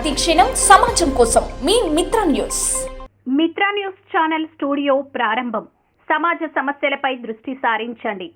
ప్రతిక్షణం సమాజం కోసం మీ Mitra news. Mitra news channel studio ప్రారంభం. సమాజ సమస్యలపై దృష్టి సారించండి.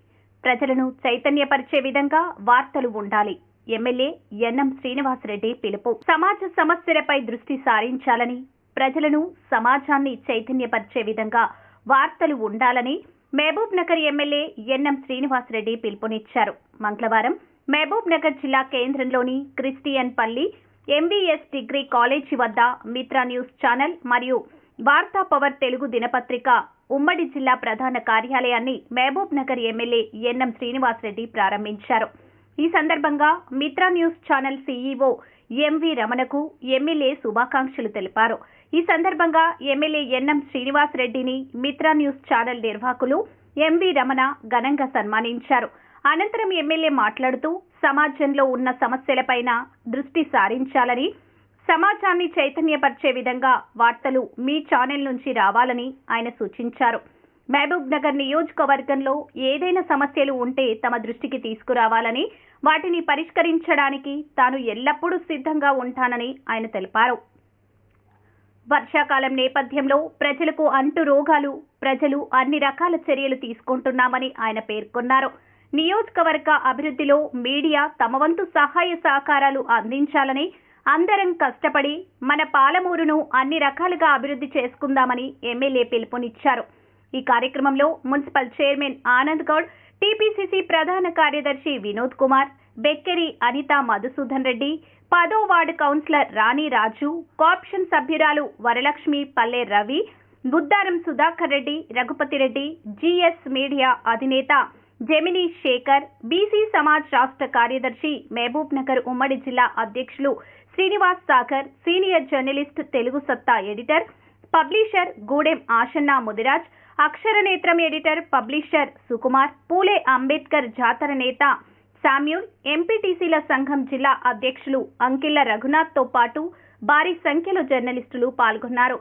ప్రజలను చైతన్యపరిచే విధంగా వార్తలు ఉండాలి. ఎమ్మెల్యే ఎన్ఎం శ్రీనివాసరెడ్డి పిలుపు. సమాజ సమస్యలపై దృష్టి సారించాలని ప్రజలను సమాజాన్ని చైతన్యపరిచే విధంగా వార్తలు ఉండాలని Mahabubnagar MLA NM Srinivasa Reddy పిలుపునిచ్చారు. మంగళవారం మహబూబ్ నగర్ జిల్లా కేంద్రంలోని క్రిస్టియన్ పల్లి ఎంవీఎస్ డిగ్రీ కాలేజీ వద్ద మిత్రా న్యూస్ ఛానల్ మరియు వార్తా పవర్ తెలుగు దినపత్రిక ఉమ్మడి జిల్లా ప్రధాన కార్యాలయాన్ని Mahabubnagar MLA NM Srinivasa Reddy ప్రారంభించారు. ఈ సందర్భంగా Mitra news channel CEO MV రమణకు MLA శుభాకాంక్షలు తెలిపారు. ఈ సందర్భంగా ఎమ్మెల్యే ఎన్ఎం శ్రీనివాసరెడ్డిని మిత్రా న్యూస్ ఛానల్ నిర్వాహకులు ఎంవి రమణ ఘనంగా సన్మానించారు. అనంతరం ఎమ్మెల్యే మాట్లాడుతూ సమాజంలో ఉన్న సమస్యలపైన దృష్టి సారించాలని సమాజాన్ని చైతన్యపరిచే విధంగా వార్తలు మీ ఛానల్ నుంచి రావాలని ఆయన సూచించారు. మహబూబ్ నగర్ నియోజకవర్గంలో ఏదైనా సమస్యలు ఉంటే తమ దృష్టికి తీసుకురావాలని వాటిని పరిష్కరించడానికి తాను ఎల్లప్పుడూ సిద్ధంగా ఉంటానని ఆయన తెలిపారు. వర్షాకాలం నేపథ్యంలో ప్రజలకు అంటు రోగాలు ప్రజలు అన్ని రకాల చర్యలు తీసుకుంటున్నామని ఆయన పేర్కొన్నారు. నియోజకవర్గ అభివృద్ధిలో మీడియా తమ వంతు సహాయ సహకారాలు అందించాలని అందరం కష్టపడి మన పాలమూరును అన్ని రకాలుగా అభివృద్ధి చేసుకుందామని ఎమ్మెల్యే పిలుపునిచ్చారు. ఈ కార్యక్రమంలో municipal chairman Anand Goud TPCC ప్రధాన కార్యదర్శి వినోద్ కుమార్ బెక్కెరి అనిత మధుసూదన్ రెడ్డి పదో ward councillor Rani Raju corporation సభ్యురాలు వరలక్ష్మి పల్లె రవి బుద్దారం సుధాకర్ రెడ్డి రఘుపతి రెడ్డి జీఎస్ మీడియా అధినేత జెమిని శేఖర్ బీసీ సమాజ్ రాష్ట్ర కార్యదర్శి మహబూబ్ నగర్ ఉమ్మడి జిల్లా అధ్యక్షులు Srinivas Sagar senior journalist Telugu Satta editor publisher Gudem Ashanna Mudiraj Aksharanetram editor publisher Sukumar Phule Ambedkar జాతర నేత శామ్యూల్ ఎంపీటీసీల సంఘం జిల్లా అధ్యక్షులు అంకిల్ల రఘునాథ్తో పాటు భారీ సంఖ్యలో జర్నలిస్టులు పాల్గొన్నారు.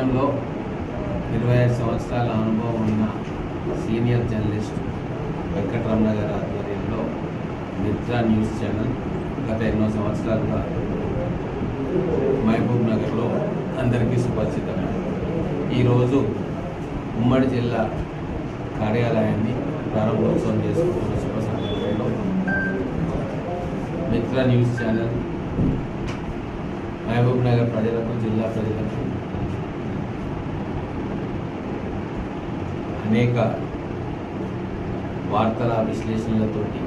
రంగంలో ఇరవై ఐదు సంవత్సరాల అనుభవం ఉన్న సీనియర్ జర్నలిస్ట్ వెంకటరమణ గారి ఆధ్వర్యంలో మిత్ర న్యూస్ ఛానల్ గత ఎన్నో సంవత్సరాలుగా మహబూబ్ నగర్లో అందరికీ సుపరిచితమైన ఈరోజు ఉమ్మడి జిల్లా కార్యాలయాన్ని ప్రారంభోత్సవం చేసుకున్న శుభ సందర్భంలో Mitra news channel Mahabubnagar ప్రజలకు జిల్లా ప్రజలకు అనేక వార్తల విశ్లేషణలతోటి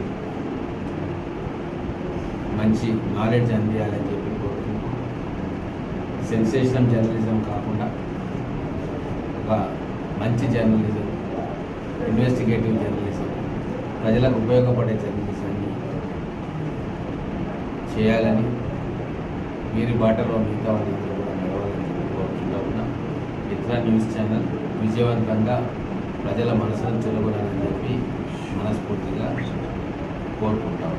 మంచి నాలెడ్జ్ అందియాలని చెప్పి కోరుకుంటున్నాం. సెన్సేషన్ జర్నలిజం కాకుండా ఒక మంచి జర్నలిజం ఇన్వెస్టిగేటివ్ జర్నలిజం ప్రజలకు ఉపయోగపడే జర్నలిజాన్ని చేయాలని వీరి బాటలో మిగతా వాళ్ళందరూ కూడా నడవాలని చెప్పి కోరుకుంటా ఉన్నాం. మిత్ర న్యూస్ ఛానల్ విజయవంతంగా ప్రజల మనసును తెలుగునని చెప్పి మనస్ఫూర్తిగా కోరుకుంటా